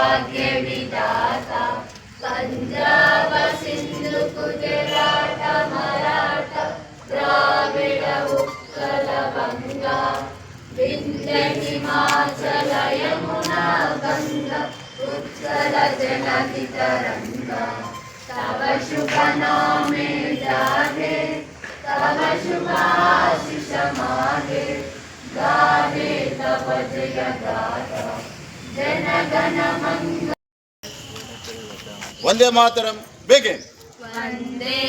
विधाता पंजाब सिंधु गुजरात मराठा द्राविड उत्कल गंगा विंध्य हिमाचल यमुना गंगा उत्कल जनति मागे गावे జయ గాథ జన గణ మంగ వందే మాతరం బిగిన్ వందే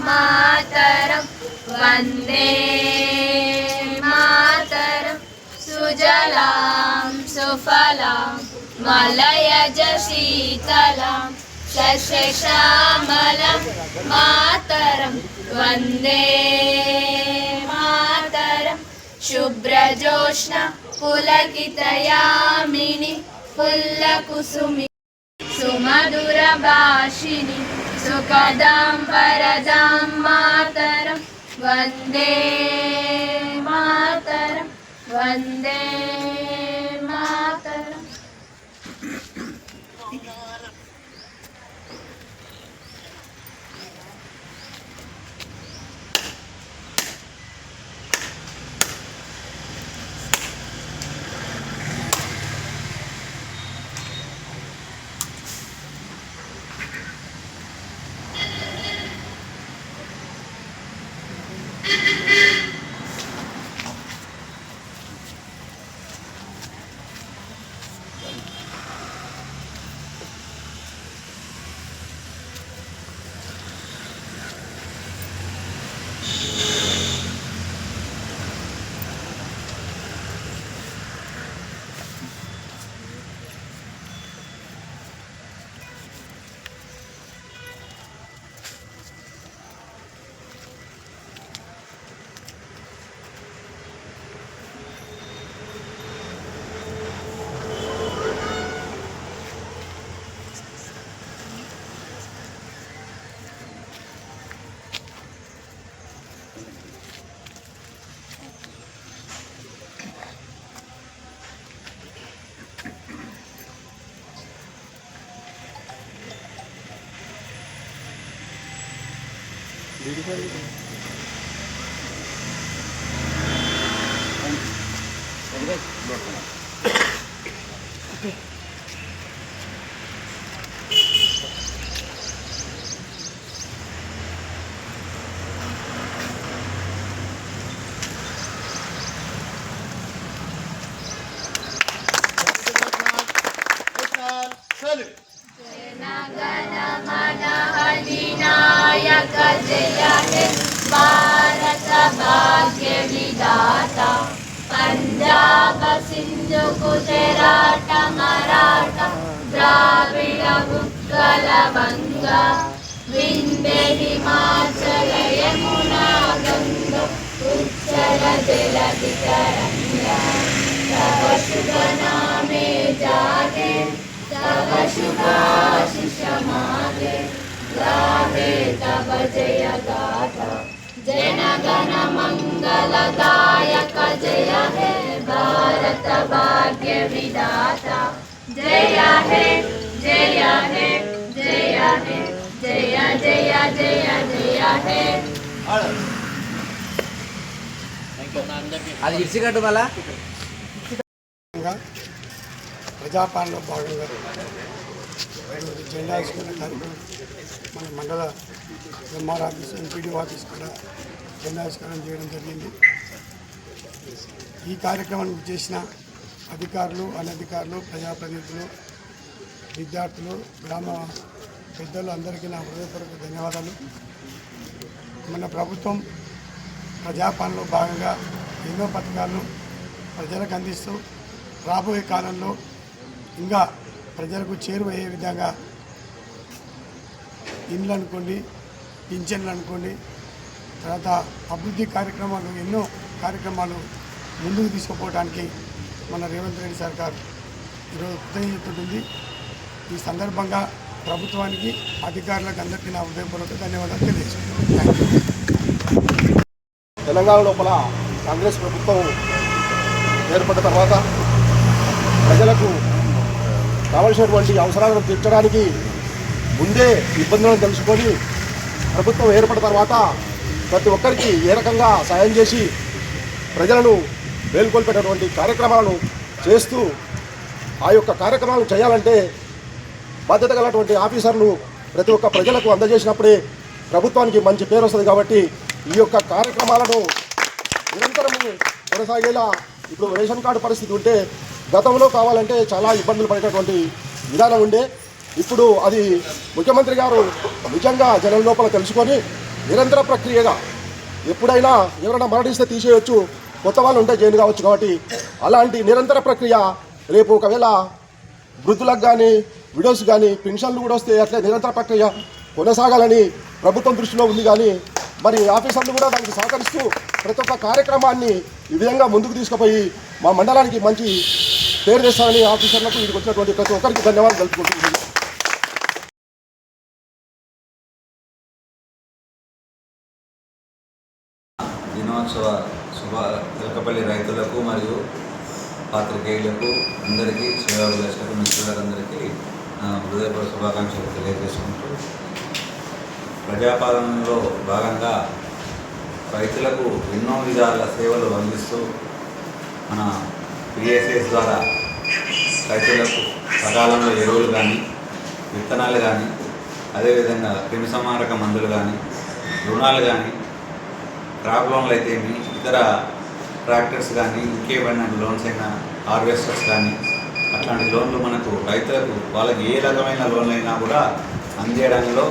మాతరం వందే మాతరం సుజలాం సుఫలాం शुभ्रजोष्ण पुलकितयामिनि फुलकितयामिनि सुमधुरभाषिणि सुखदां वरदां मातरं वन्दे मातरं वन्दे Beautiful. यक जय हे भारत भाग्य विदाता पञ्जाब सिन्धु सिन्धुकुतराट मराठ द्राविड उत्कल बङ्गा विन्दे हिमाचल यमुना गङ्गा उच्चल जलधितरङ्गा तव द्राविडमुक्तलभङ्गा विन्दहि मासलयमुना गङ्गलवितरङ्गिषमाने गावे तव जय गाथा जन गण मङ्गलदायक जय हे भारत भाग्य विधाता जय हे जय हे जय हे जय जय जय जय हे అది ఇడిచికట్టు మళ్ళా భాగంగా ప్రజాపాలనలో భాగంగా ఈరోజు జెండా వేసుకున్న కార్యక్రమం మన మండల ఎంఆర్ ఆఫీస్ ఎంపీడీ ఆఫీస్ కూడా జెండా ఆవిష్కరణ చేయడం జరిగింది ఈ కార్యక్రమానికి చేసిన అధికారులు అనధికారులు ప్రజాప్రతినిధులు విద్యార్థులు గ్రామ పెద్దలు అందరికీ నా హృదయపూర్వక ధన్యవాదాలు. మన ప్రభుత్వం ప్రజాపాలనలో భాగంగా ఎన్నో పథకాలను ప్రజలకు అందిస్తూ రాబోయే కాలంలో ఇంకా ప్రజలకు చేరువయ్యే విధంగా ఇండ్లు అనుకోండి పింఛన్లు అనుకోండి తర్వాత అభివృద్ధి కార్యక్రమాలు ఎన్నో కార్యక్రమాలు ముందుకు తీసుకుపోవడానికి మన రేవంత్ రెడ్డి సర్కార్ ఈరోజు కృతజ్ఞతుంది ఈ సందర్భంగా ప్రభుత్వానికి అధికారులకు అందరికీ నా హృదయపూర్వక ధన్యవాదాలు తెలియజేస్తున్నాను. తెలంగాణ లోపల కాంగ్రెస్ ప్రభుత్వం ఏర్పడిన తర్వాత ప్రజలకు కావలసినటువంటి అవసరాలను తీర్చడానికి ముందే ఇబ్బందులను తెలుసుకొని ప్రభుత్వం ఏర్పడిన తర్వాత ప్రతి ఒక్కరికి ఏ రకంగా సాయం చేసి ప్రజలను మేల్కొల్పేటటువంటి కార్యక్రమాలను చేస్తూ ఆ యొక్క కార్యక్రమాలను చేయాలంటే బాధ్యత గలటువంటి ఆఫీసర్లు ప్రతి ఒక్క ప్రజలకు అందజేసినప్పుడే ప్రభుత్వానికి మంచి పేరు వస్తుంది కాబట్టి ఈ యొక్క కార్యక్రమాలను నిరంతరము కొనసాగేలా ఇప్పుడు రేషన్ కార్డు పరిస్థితి ఉంటే గతంలో కావాలంటే చాలా ఇబ్బందులు పడేటటువంటి విధానం ఉండే. ఇప్పుడు అది ముఖ్యమంత్రి గారు నిజంగా జనం లోపల తెలుసుకొని నిరంతర ప్రక్రియగా ఎప్పుడైనా ఎవరైనా మరణిస్తే తీసేయొచ్చు. కొత్త వాళ్ళు ఉంటే జైలు కావచ్చు కాబట్టి అలాంటి నిరంతర ప్రక్రియ రేపు ఒకవేళ వృద్ధులకు కానీ విడోస్ కానీ పెన్షన్లు కూడా వస్తే అట్లే నిరంతర ప్రక్రియ కొనసాగాలని ప్రభుత్వం దృష్టిలో ఉంది కానీ మరి ఆఫీసర్లు కూడా దానికి సహకరిస్తూ ప్రతి ఒక్క కార్యక్రమాన్ని ఈ విధంగా ముందుకు తీసుకుపోయి మా మండలానికి మంచి పేరు తెస్తామని ఆఫీసర్లకు ఇక్కడికి వచ్చినటువంటి ప్రతి ఒక్కరికి ధన్యవాదాలు తెలుపుకుంటున్నాను. దినోత్సవ శుభ తెలకపల్లి రైతులకు మరియు పాత్రికేయులకు అందరికీ శ్రేయోభిలాషులకు మిత్రులందరికీ హృదయపూర్వ శుభాకాంక్షలు తెలియజేసుకుంటూ ప్రజాపాలనలో భాగంగా రైతులకు ఎన్నో విధాల సేవలు అందిస్తూ మన బిఎస్ఎస్ ద్వారా రైతులకు సకాలంలో ఎరువులు కానీ విత్తనాలు కానీ అదేవిధంగా క్రిమిసంహారక మందులు కానీ రుణాలు కానీ క్రాప్ లోన్లు అయితే ఇతర ట్రాక్టర్స్ కానీ ఇంకేమైనా లోన్స్ అయినా హార్వెస్టర్స్ కానీ అట్లాంటి లోన్లు మనకు రైతులకు వాళ్ళకి ఏ రకమైన లోన్లు అయినా కూడా అందేయడంలో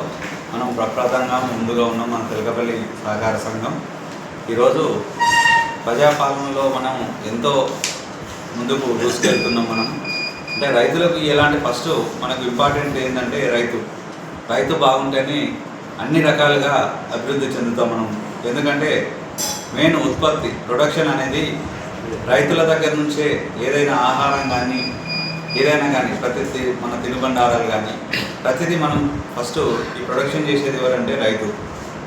మనం ప్రప్రదంగా ముందుగా ఉన్నాం మన తెలకపల్లి సహకార సంఘం. ఈరోజు ప్రజాపాలనలో మనం ఎంతో ముందుకు దూసుకెళ్తున్నాం మనం. అంటే రైతులకు ఎలాంటి ఫస్ట్ మనకు ఇంపార్టెంట్ ఏంటంటే రైతు. రైతు బాగుంటేనే అన్ని రకాలుగా అభివృద్ధి చెందుతాం మనం. ఎందుకంటే మెయిన్ ఉత్పత్తి ప్రొడక్షన్ అనేది రైతుల దగ్గర నుంచే ఏదైనా ఆహారం కానీ ఏదైనా కానీ ప్రతి మన తినుబండారాలు కానీ ప్రతిదీ మనం ఫస్ట్ ఈ ప్రొడక్షన్ చేసేది ఎవరంటే రైతు.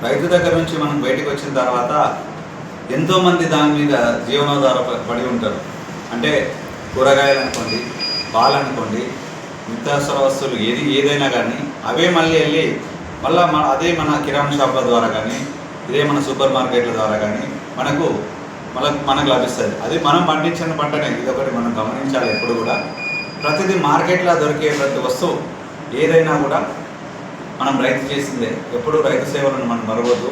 రైతు దగ్గర నుంచి మనం బయటకు వచ్చిన తర్వాత ఎంతోమంది దాని మీద జీవనోధార పడి ఉంటారు. అంటే కూరగాయలు అనుకోండి పాలు అనుకోండి నిత్యావసర వస్తువులు ఏది ఏదైనా కానీ అవే మళ్ళీ వెళ్ళి మళ్ళీ మన అదే మన కిరాణా షాప్ల ద్వారా కానీ ఇదే మన సూపర్ మార్కెట్ల ద్వారా కానీ మనకు మనకు మనకు లభిస్తుంది. అది మనం పండించిన పంటనే ఇదొకటి మనం గమనించాలి ఎప్పుడు కూడా. ప్రతిదీ మార్కెట్లో దొరికే ప్రతి వస్తువు ఏదైనా కూడా మనం రైతు చేసిందే. ఎప్పుడు రైతు సేవలను మనం మరవద్దు.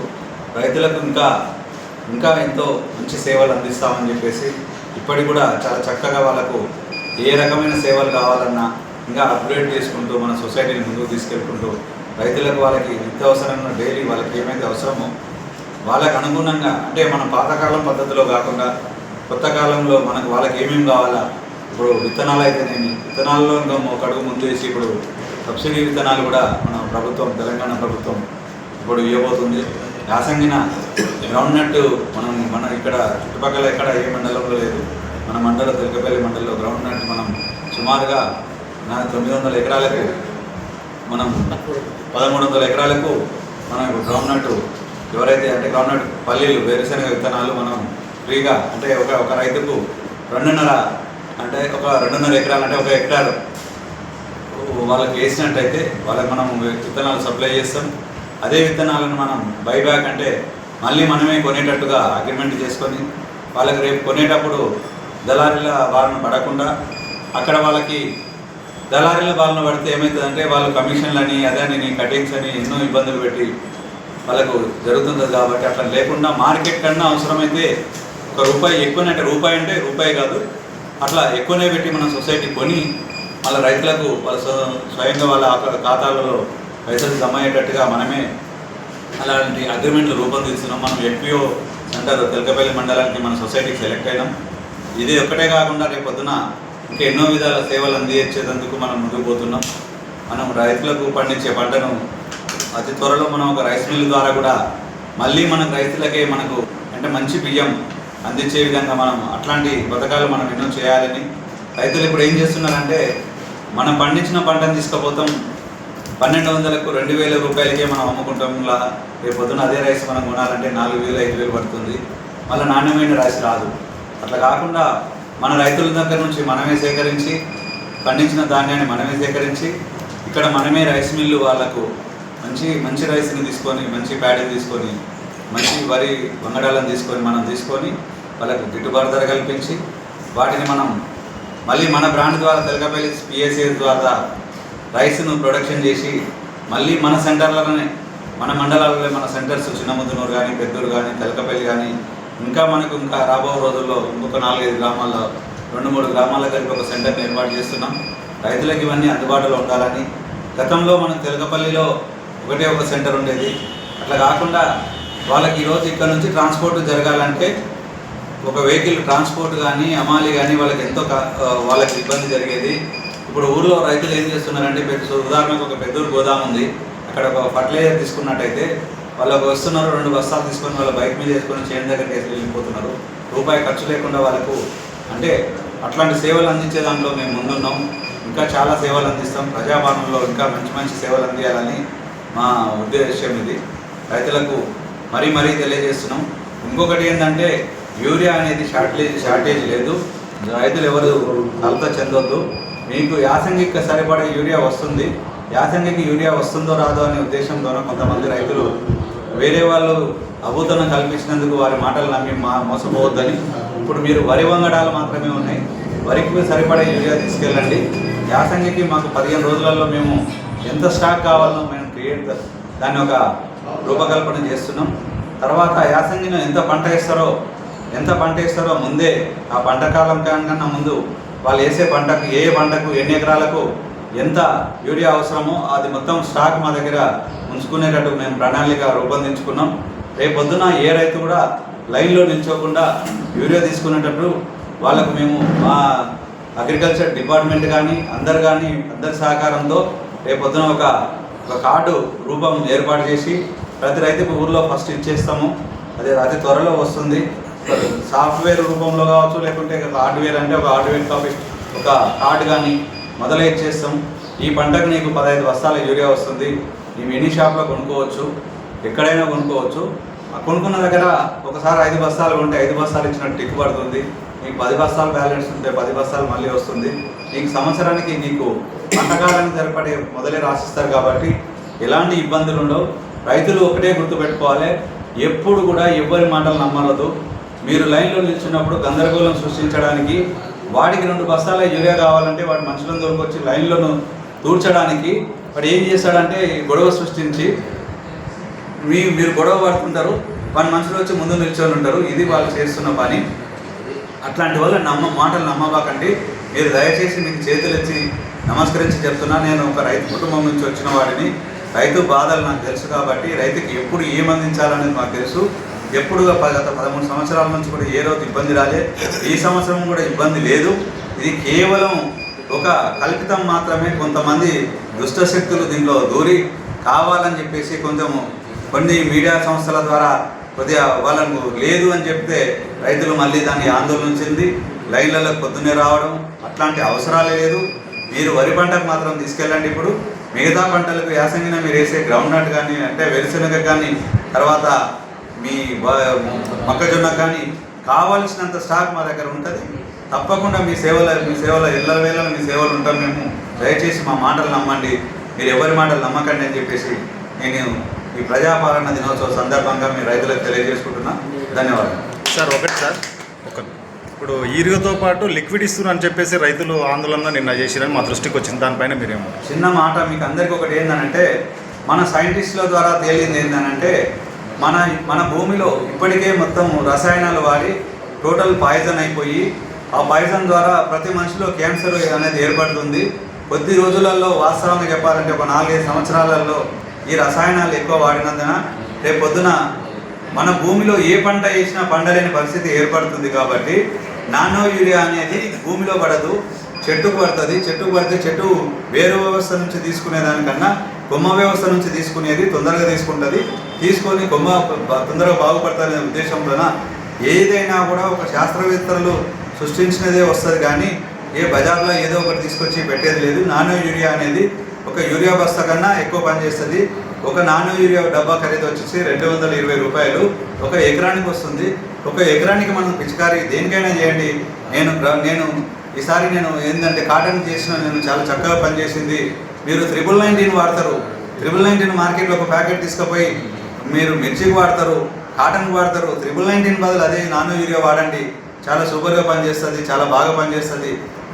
రైతులకు ఇంకా ఇంకా ఎంతో మంచి సేవలు అందిస్తామని చెప్పేసి ఇప్పటికి కూడా చాలా చక్కగా వాళ్ళకు ఏ రకమైన సేవలు కావాలన్నా ఇంకా అప్గ్రేడ్ చేసుకుంటూ మన సొసైటీని ముందుకు తీసుకెళ్తుంటూ రైతులకు వాళ్ళకి నిత్యావసరంగా డైలీ వాళ్ళకి ఏమైతే అవసరమో వాళ్ళకు అనుగుణంగా అంటే మన పాతకాలం పద్ధతిలో కాకుండా కొత్త కాలంలో మనకు వాళ్ళకి ఏమేమి కావాలా? ఇప్పుడు విత్తనాలు అయితేనేమి? విత్తనాల్లో ఇంకా ఒక అడుగు ముందేసి ఇప్పుడు సబ్సిడీ విత్తనాలు కూడా మన ప్రభుత్వం తెలంగాణ ప్రభుత్వం ఇప్పుడు ఇవ్వబోతుంది. యాసంగిన గ్రౌండ్ మనం మన ఇక్కడ చుట్టుపక్కల ఎక్కడ ఏ మండలంలో లేదు. మన మండలం తెలకపల్లి మండలంలో గ్రౌండ్ నట్ మనం సుమారుగా నా తొమ్మిది వందల ఎకరాలకు మనం పదమూడు వందల ఎకరాలకు మనం గ్రౌండ్ నట్ ఎవరైతే అంటే గ్రౌండ్ నట్ పల్లీలు వేరుశనగ విత్తనాలు మనం ఫ్రీగా అంటే ఒక ఒక రైతుకు రెండున్నర అంటే ఒక రెండున్నర ఎకరాలు అంటే ఒక హెక్టార్. వాళ్ళకి వేసినట్టయితే వాళ్ళకి మనం విత్తనాలు సప్లై చేస్తాం. అదే విత్తనాలను మనం బైబ్యాక్ అంటే మళ్ళీ మనమే కొనేటట్టుగా అగ్రిమెంట్ చేసుకొని వాళ్ళకి రేపు కొనేటప్పుడు దళారీల బారిన పడకుండా అక్కడ వాళ్ళకి దళారీల బారిన పడితే ఏమవుతుందంటే వాళ్ళు కమిషన్లని అదని కటింగ్స్ అని ఎన్నో ఇబ్బందులు పెట్టి వాళ్ళకు జరుగుతుంది కాబట్టి అట్లా లేకుండా మార్కెట్ కన్నా అవసరమైతే ఒక రూపాయి ఎక్కువనే అంటే రూపాయి అంటే రూపాయి కాదు. అట్లా ఎక్కువనే పెట్టి మన సొసైటీ కొని వాళ్ళ రైతులకు వాళ్ళ స్వయంగా వాళ్ళ ఖాతాలలో పైసలు జమ అయ్యేటట్టుగా మనమే అలాంటి అగ్రిమెంట్లు రూపొందిస్తున్నాం. మనం ఎఫ్పిఓ సెంటర్ తెలకపల్లి మండలానికి మన సొసైటీకి సెలెక్ట్ అయినాం. ఇది ఒక్కటే కాకుండా రేపు పొద్దున ఇంకా ఎన్నో విధాల సేవలు అందించేందుకు మనం ముందుకు పోతున్నాం. మనం రైతులకు పండించే పంటను అతి త్వరలో మనం ఒక రైస్ మిల్ ద్వారా కూడా మళ్ళీ మన రైతులకే మనకు అంటే మంచి బియ్యం అందించే విధంగా మనం అట్లాంటి పథకాలు మనం ఎన్నో చేయాలని రైతులు ఇప్పుడు ఏం చేస్తున్నారంటే మనం పండించిన పంటను తీసుకుపోతాం పన్నెండు వందలకు రెండు వేల రూపాయలకే మనం అమ్ముకుంటాంలా రేపు పొద్దున అదే రైస్ మనం కొనాలంటే నాలుగు వేలు ఐదు వేలు పడుతుంది. మళ్ళీ నాణ్యమైన రైస్ రాదు. అట్లా కాకుండా మన రైతుల దగ్గర నుంచి మనమే సేకరించి పండించిన ధాన్యాన్ని మనమే సేకరించి ఇక్కడ మనమే రైస్ మిల్లు వాళ్ళకు మంచి మంచి రైస్ని తీసుకొని మంచి ప్యాడీని తీసుకొని మంచి వరి వంగడాలను తీసుకొని మనం తీసుకొని వాళ్ళకు గిట్టుబాటు ధర కల్పించి వాటిని మనం మళ్ళీ మన బ్రాండ్ ద్వారా తెలకపల్లి పిఎస్ఏ ద్వారా రైస్ను ప్రొడక్షన్ చేసి మళ్ళీ మన సెంటర్లలోనే మన మండలాలలో మన సెంటర్స్ చిన్నముద్దునూరు కానీ పెద్దూరు కానీ తెలకపల్లి కానీ ఇంకా మనకు ఇంకా రాబో రోజుల్లో ఇంకొక నాలుగైదు గ్రామాల్లో రెండు మూడు గ్రామాల కలిపి ఒక సెంటర్ని ఏర్పాటు చేస్తున్నాం. రైతులకు ఇవన్నీ అందుబాటులో ఉండాలని. గతంలో మనం తెలకపల్లిలో ఒకటే ఒక సెంటర్ ఉండేది. అట్లా కాకుండా వాళ్ళకి ఈరోజు ఇక్కడ నుంచి ట్రాన్స్పోర్ట్ జరగాలంటే ఒక వెహికల్ ట్రాన్స్పోర్ట్ కానీ అమాలి కానీ వాళ్ళకి ఎంతో కా- వాళ్ళకి ఇబ్బంది జరిగేది. ఇప్పుడు ఊర్లో రైతులు ఏం చేస్తున్నారంటే పెద్ద ఉదాహరణకు ఒక పెద్దూరు గోదాం ఉంది. అక్కడ ఒక ఫర్టిలైజర్ తీసుకున్నట్టయితే వాళ్ళకు వస్తున్నారు రెండు బస్తాలు తీసుకొని వాళ్ళ బైక్ మీద వేసుకొని చేను దగ్గరికి వేసి వెళ్ళిపోతున్నారు. రూపాయి ఖర్చు లేకుండా వాళ్ళకు అంటే అట్లాంటి సేవలు అందించే దాంట్లో మేము ముందున్నాం. ఇంకా చాలా సేవలు అందిస్తాం. ప్రజాపాలనలో ఇంకా మంచి మంచి సేవలు అందియాలని మా ఉద్దేశం ఇది. రైతులకు మరీ మరీ తెలియజేస్తున్నాం. ఇంకొకటి ఏంటంటే యూరియా అనేది షార్టేజ్ షార్టేజ్ లేదు. రైతులు ఎవరు కలత చెందొద్దు. మీకు యాసంగికి సరిపడే యూరియా వస్తుంది. యాసంగికి యూరియా వస్తుందో రాదో అనే ఉద్దేశంతోనే కొంతమంది రైతులు వేరే వాళ్ళు అభూతనం కల్పించినందుకు వారి మాటలు నమ్మి మా మోసపోవద్దని. ఇప్పుడు మీరు వరి వంగడాలు మాత్రమే ఉన్నాయి. వరికి సరిపడే యూరియా తీసుకెళ్ళండి. యాసంగికి మాకు పదిహేను రోజులలో మేము ఎంత స్టాక్ కావాలో మేము క్రియేట్ దాన్ని ఒక రూపకల్పన చేస్తున్నాం. తర్వాత యాసంగిని ఎంత పంట వేస్తారో ఎంత పంట వేస్తారో ముందే ఆ పంట కాలం కన్నా ముందు వాళ్ళు వేసే పంటకు ఏ పంటకు ఎన్ని ఎకరాలకు ఎంత యూరియా అవసరమో అది మొత్తం స్టాక్ మా దగ్గర ఉంచుకునేటట్టు మేము ప్రణాళిక రూపొందించుకున్నాం. రేపు పొద్దున ఏ రైతు కూడా లైన్లో నిల్చోకుండా యూరియా తీసుకునేటట్టు వాళ్ళకు మేము మా అగ్రికల్చర్ డిపార్ట్మెంట్ కానీ అందరు కానీ అందరి సహకారంతో రేపు పొద్దున ఒక ఒక కార్డు రూపం ఏర్పాటు చేసి ప్రతి రైతుకు ఊర్లో ఫస్ట్ ఇచ్చేస్తాము. అది అతి త్వరలో వస్తుంది. సాఫ్ట్వేర్ రూపంలో కావచ్చు లేకుంటే హార్డ్వేర్ అంటే ఒక హార్డ్వేర్ కాపీ ఒక కార్డు కానీ మొదలై ఇచ్చేస్తాం ఈ పంటకు నీకు పదహైదు బస్తాల యూరియా వస్తుంది. నీవు ఎన్ని షాప్లో కొనుక్కోవచ్చు. ఎక్కడైనా కొనుక్కోవచ్చు. ఆ కొనుక్కున్న దగ్గర ఒకసారి ఐదు బస్తాలు కొంటే ఐదు బస్తాలు ఇచ్చినట్టు టిక్ పడుతుంది. నీకు పది బస్తాలు బ్యాలెన్స్ ఉంటే పది బస్తాలు మళ్ళీ వస్తుంది. నీకు సంవత్సరానికి నీకు పంటకాలానికి సరిపడే మొదలే రాసిస్తారు కాబట్టి ఎలాంటి ఇబ్బందులు ఉండవు. రైతులు ఒకటే గుర్తుపెట్టుకోవాలి. ఎప్పుడు కూడా ఎవరి మాటలు నమ్మరదు. మీరు లైన్లో నిల్చున్నప్పుడు గందరగోళం సృష్టించడానికి వాడికి రెండు బస్తాల యూరియా కావాలంటే వాడి మనుషులను వచ్చి లైన్లను తూర్చడానికి వాడు ఏం చేస్తాడంటే గొడవ సృష్టించి మీ మీరు గొడవ పడుతుంటారు వాళ్ళ మనుషులు వచ్చి ముందు నిల్చొని ఉంటారు ఇది వాళ్ళు చేస్తున్న పని. అట్లాంటి వల్ల నమ్మ మాటలు నమ్మబాకండి. మీరు దయచేసి మీకు చేతులు ఇచ్చి నమస్కరించి చెప్తున్నా నేను ఒక రైతు కుటుంబం నుంచి వచ్చిన వాడిని. రైతు బాధలు నాకు తెలుసు కాబట్టి రైతుకి ఎప్పుడు ఏమందించాలనేది మాకు నాకు తెలుసు. ఎప్పుడు గత పదమూడు సంవత్సరాల నుంచి కూడా ఏ రోజు ఇబ్బంది రాలే. ఈ సంవత్సరం కూడా ఇబ్బంది లేదు. ఇది కేవలం ఒక కల్పితం మాత్రమే. కొంతమంది దుష్ట శక్తులు దీనిలో దూరి కావాలని చెప్పేసి కొంచెం కొన్ని మీడియా సంస్థల ద్వారా కొద్దిగా వాళ్ళకు లేదు అని చెప్తే రైతులు మళ్ళీ దాన్ని ఆందోళన చెంది లైన్లలో పొద్దున్నే రావడం అట్లాంటి అవసరాలే లేదు. మీరు వరి పంటకు మాత్రం తీసుకెళ్ళండి ఇప్పుడు. మిగతా పంటలకు యాసంగిన మీరు వేసే గ్రౌండ్ నట్ కానీ అంటే వేరుశనగ కానీ తర్వాత మీ మొక్కజొన్న కానీ కావలసినంత స్టాక్ మా దగ్గర ఉంటుంది. తప్పకుండా మీ సేవల మీ సేవల ఇళ్ళ వేళ మీ సేవలు ఉంటాం మేము. దయచేసి మా మాటలు నమ్మండి. మీరు ఎవరి మాటలు నమ్మకండి అని చెప్పేసి నేను ఈ ప్రజాపాలన దినోత్సవ సందర్భంగా మీ రైతులకు తెలియజేసుకుంటున్నా. ధన్యవాదాలు. సార్ ఒకటి సార్. ఒక ఇప్పుడు ఈరుగతో పాటు లిక్విడ్ ఇస్తున్నారు అని చెప్పేసి రైతులు ఆందోళన నిన్న చేసిరని మా దృష్టికి వచ్చింది. దానిపైన మీరేమో చిన్న మాట మీకు అందరికీ ఒకటి ఏంటంటే మన సైంటిస్టుల ద్వారా తేలింది ఏంటంటే మన మన భూమిలో ఇప్పటికే మొత్తం రసాయనాలు వాడి టోటల్ పాయిజన్ అయిపోయి ఆ పాయిజన్ ద్వారా ప్రతి మనిషిలో క్యాన్సర్ అనేది ఏర్పడుతుంది. కొద్ది రోజులలో వాస్తవంగా చెప్పాలంటే ఒక నాలుగైదు సంవత్సరాలలో ఈ రసాయనాలు ఎక్కువ వాడినందున రేపు పొద్దున మన భూమిలో ఏ పంట వేసినా పండలేని పరిస్థితి ఏర్పడుతుంది కాబట్టి నానో యూరియా అనేది భూమిలో పడదు చెట్టుకు పడుతుంది. చెట్టుకు పడితే చెట్టు వేరు వ్యవస్థ నుంచి తీసుకునే దానికన్నా కొమ్మ వ్యవస్థ నుంచి తీసుకునేది తొందరగా తీసుకుంటుంది. తీసుకొని కొమ్మ తొందరగా బాగుపడతారనే ఉద్దేశంలోన ఏదైనా కూడా ఒక శాస్త్రవేత్తలు సృష్టించినదే వస్తుంది కానీ ఏ బజార్లో ఏదో ఒకటి తీసుకొచ్చి పెట్టేది లేదు. నానో యూరియా అనేది ఒక యూరియా బస్తా కన్నా ఎక్కువ పనిచేస్తుంది ఒక నానో యూరియా డబ్బా ఖరీదు వచ్చేసి రెండు వందల ఇరవై రూపాయలు. ఒక ఎకరానికి వస్తుంది. ఒక ఎకరానికి మనం పిచికారీ దేనికైనా చేయండి. నేను నేను ఈసారి నేను ఏంటంటే కాటన్ చేసిన నేను చాలా చక్కగా పనిచేసింది. మీరు త్రిబుల్ నైన్టీన్ వాడతారు. త్రిబుల్ నైన్టీన్ మార్కెట్లో ఒక ప్యాకెట్ తీసుకుపోయి మీరు మిర్చికి వాడతారు కాటన్కి వాడతారు త్రిబుల్ నైన్టీన్ బదులు అదే నానో యూరియా వాడండి. చాలా సూపర్గా పనిచేస్తుంది చాలా బాగా పనిచేస్తుంది.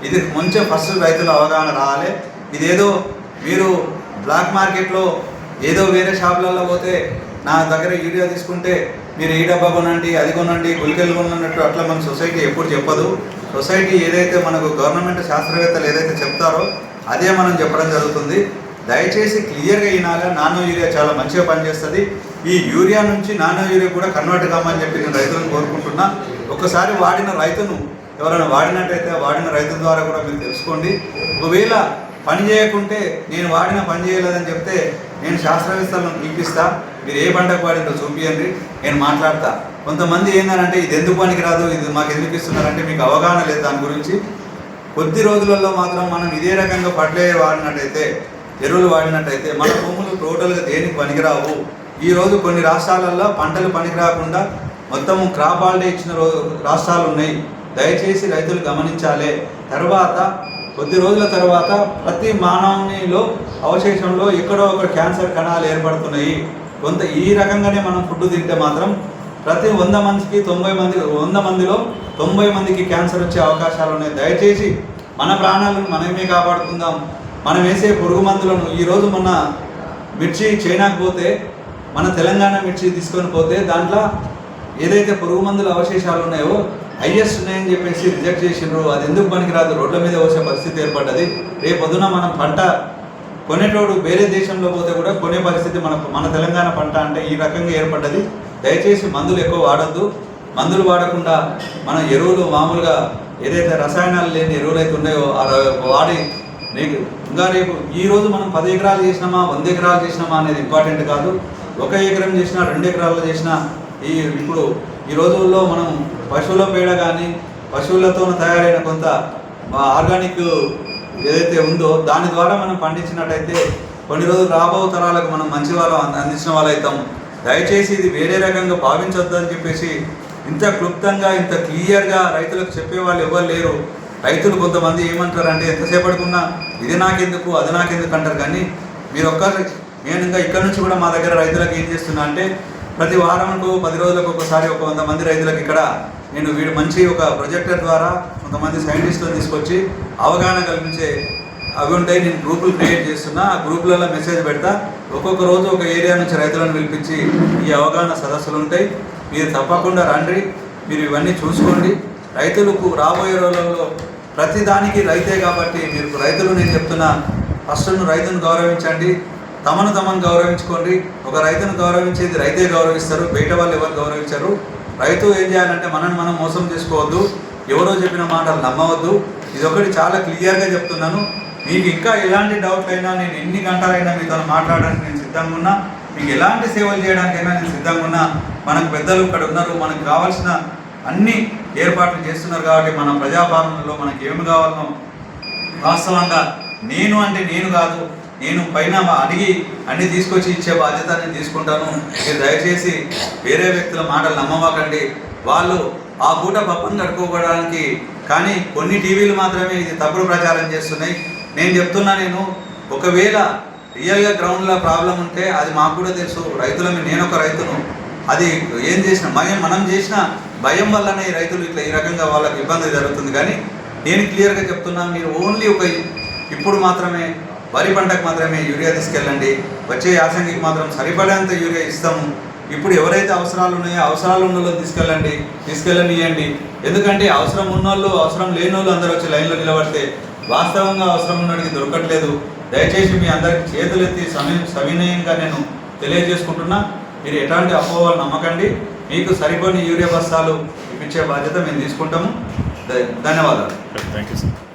ఇది మంచిగా ఫస్ట్ రైతుల అవగాహన రావాలి. ఇదేదో మీరు బ్లాక్ మార్కెట్లో ఏదో వేరే షాపులలో పోతే నా దగ్గర యూరియా తీసుకుంటే మీరు ఈ డబ్బా కొనండి అది కొనండి గులికెళ్ళు కొనన్నట్టు అట్లా మన సొసైటీ ఎప్పుడు చెప్పదు. సొసైటీ ఏదైతే మనకు గవర్నమెంట్ శాస్త్రవేత్తలు ఏదైతే చెప్తారో అదే మనం చెప్పడం జరుగుతుంది. దయచేసి క్లియర్గా ఈనాగా నానో యూరియా చాలా మంచిగా పనిచేస్తుంది. ఈ యూరియా నుంచి నానో యూరియా కూడా కన్వర్ట్ కామని చెప్పి నేను రైతులను కోరుకుంటున్నా. ఒకసారి వాడిన రైతును ఎవరైనా వాడినట్టయితే వాడిన రైతుల ద్వారా కూడా మీరు తెలుసుకోండి. ఒకవేళ పని చేయకుంటే నేను వాడిన పని చేయలేదని చెప్తే నేను శాస్త్రవేత్తలను పిలిపిస్తా మీరు ఏ పంటకు వాడిందో చూపియండి నేను మాట్లాడతా. కొంతమంది ఏంటంటే ఇది ఎందుకు పనికిరాదు ఇది మాకు ఎందుకు ఇస్తున్నారంటే మీకు అవగాహన లేదు దాని గురించి. కొద్ది రోజులలో మాత్రం మనం ఇదే రకంగా పట్లే వాడినట్టయితే ఎరువులు వాడినట్టయితే మన భూములు టోటల్గా దేనికి పనికిరావు ఈ రోజు కొన్ని రాష్ట్రాలలో పంటలు పనికిరాకుండా మొత్తం క్రాప్ హాలిడే ఇచ్చిన రోజు రాష్ట్రాలు ఉన్నాయి దయచేసి రైతులు గమనించాలి. తర్వాత కొద్ది రోజుల తర్వాత ప్రతి మానవునిలో అవశేషంలో ఎక్కడో ఒక క్యాన్సర్ కణాలు ఏర్పడుతున్నాయి. కొంత ఈ రకంగానే మనం ఫుడ్ తింటే మాత్రం ప్రతి వంద మందికి తొంభై మంది వంద మందిలో తొంభై మందికి క్యాన్సర్ వచ్చే అవకాశాలు ఉన్నాయి. దయచేసి మన ప్రాణాలను మనమే కాపాడుకుందాం. మనం వేసే పురుగు మందులను ఈరోజు మొన్న మిర్చి చైనాకు పోతే మన తెలంగాణ మిర్చి తీసుకొని పోతే దాంట్లో ఏదైతే పురుగు మందుల అవశేషాలు ఉన్నాయో హైయెస్ట్ ఉన్నాయని చెప్పేసి రిజెక్ట్ చేసిండ్రు. అది ఎందుకు పనికిరాదు? రోడ్ల మీద వచ్చే పరిస్థితి ఏర్పడ్డది. రేపు పొద్దున మనం పంట కొనేటోడు వేరే దేశంలో పోతే కూడా కొనే పరిస్థితి మన మన తెలంగాణ పంట అంటే ఈ రకంగా ఏర్పడ్డది. దయచేసి మందులు ఎక్కువ వాడద్దు. మందులు వాడకుండా మన ఎరువులు మామూలుగా ఏదైతే రసాయనాలు లేని ఎరువులు అయితే ఉన్నాయో వాడి నీకు ఇంకా రేపు ఈరోజు మనం పది ఎకరాలు చేసినామా వంద ఎకరాలు చేసినామా అనేది ఇంపార్టెంట్ కాదు. ఒక ఎకరం చేసినా రెండు ఎకరాలు చేసినా ఈ ఇప్పుడు ఈ రోజుల్లో మనం పశువుల పేడ కానీ పశువులతో తయారైన కొంత ఆర్గానిక్ ఏదైతే ఉందో దాని ద్వారా మనం పండించినట్టయితే కొన్ని రోజులు రాబో తరాలకు మనం మంచి వాళ్ళం అందించిన వాళ్ళు అవుతాం దయచేసి ఇది వేరే రకంగా భావించొద్దు అని చెప్పేసి ఇంత క్లుప్తంగా ఇంత క్లియర్గా రైతులకు చెప్పే వాళ్ళు ఎవరు లేరు. రైతులు కొంతమంది ఏమంటారు అంటే ఎంతసేపటికున్నా ఇది నాకెందుకు అది నాకెందుకు అంటారు. కానీ మీరు ఒక్కసారి నేను ఇంకా ఇక్కడ నుంచి కూడా మా దగ్గర రైతులకు ఏం చేస్తున్నా అంటే ప్రతి వారంకు పది రోజులకు ఒకసారి ఒక వంద మంది రైతులకు ఇక్కడ నేను వీడు మంచి ఒక ప్రొజెక్టర్ ద్వారా కొంతమంది సైంటిస్టులను తీసుకొచ్చి అవగాహన కల్పించే అవి ఉంటాయి నేను గ్రూపులు క్రియేట్ చేస్తున్నా. ఆ గ్రూపులలో మెసేజ్ పెడతా. ఒక్కొక్క రోజు ఒక ఏరియా నుంచి రైతులను పిలిపించి ఈ అవగాహన సదస్సులు ఉంటాయి. మీరు తప్పకుండా రండి. మీరు ఇవన్నీ చూసుకోండి. రైతులకు రాబోయే రోజుల్లో ప్రతి దానికి రైతే కాబట్టి మీరు రైతులు నేను చెప్తున్నా ఫస్ట్ రైతును గౌరవించండి. తమను తమను గౌరవించుకోండి. ఒక రైతును గౌరవించేది రైతే గౌరవిస్తారు. బయట వాళ్ళు ఎవరు గౌరవించరు. రైతు ఏం చేయాలంటే మనల్ని మనం మోసం చేసుకోవద్దు. ఎవరో చెప్పిన మాటలు నమ్మవద్దు. ఇది ఒకటి చాలా క్లియర్గా చెప్తున్నాను. మీకు ఇంకా ఎలాంటి డౌట్లు అయినా నేను ఎన్ని గంటలైనా మీతో మాట్లాడడానికి నేను సిద్ధంగా ఉన్నా. మీకు ఎలాంటి సేవలు చేయడానికైనా నేను సిద్ధంగా ఉన్నా. మనకు పెద్దలు ఇక్కడ ఉన్నారు. మనకు కావాల్సిన అన్ని ఏర్పాట్లు చేస్తున్నారు కాబట్టి మన ప్రజాపాలనలో మనకి ఏమి కావాలనో వాస్తవంగా నేను అంటే నేను కాదు. నేను పైన అడిగి అన్ని తీసుకొచ్చి ఇచ్చే బాధ్యత నేను తీసుకుంటాను. మీరు దయచేసి వేరే వ్యక్తుల మాటలు నమ్మవాకండి వాళ్ళు ఆ పూట పప్పని కట్టుకోవడానికి కానీ కొన్ని టీవీలు మాత్రమే ఇది తప్పుడు ప్రచారం చేస్తున్నాయి. నేను చెప్తున్నా నేను ఒకవేళ రియల్గా గ్రౌండ్లో ప్రాబ్లం ఉంటే అది మాకు కూడా తెలుసు. రైతులమి నేను ఒక రైతును. అది ఏం చేసిన భయం మనం చేసిన భయం వల్లనే రైతులు ఇట్లా ఈ రకంగా వాళ్ళకి ఇబ్బంది జరుగుతుంది. కానీ నేను క్లియర్గా చెప్తున్నా మీరు ఓన్లీ ఒక ఇప్పుడు మాత్రమే వరి పంటకు మాత్రమే యూరియా తీసుకెళ్ళండి. వచ్చే యాసంగికి మాత్రం సరిపడేంత యూరియా ఇస్తాము. ఇప్పుడు ఎవరైతే అవసరాలు ఉన్నాయో అవసరాలు ఉన్న వాళ్ళని తీసుకెళ్ళండి. తీసుకెళ్ళనియండి. ఎందుకంటే అవసరం ఉన్నోళ్ళు అవసరం లేని వాళ్ళు అందరూ వచ్చి లైన్లో నిలబడితే వాస్తవంగా అవసరం ఉన్నవాడికి దొరకట్లేదు. దయచేసి మీ అందరికి చేతులెత్తి సమి సవినయంగా నేను తెలియజేసుకుంటున్నా. మీరు ఎలాంటి అపోహలు నమ్మకండి. మీకు సరిపోని యూరియా బస్తాలు ఇప్పించే బాధ్యత మేము తీసుకుంటాము. ధన్యవాదాలు. Thank you sir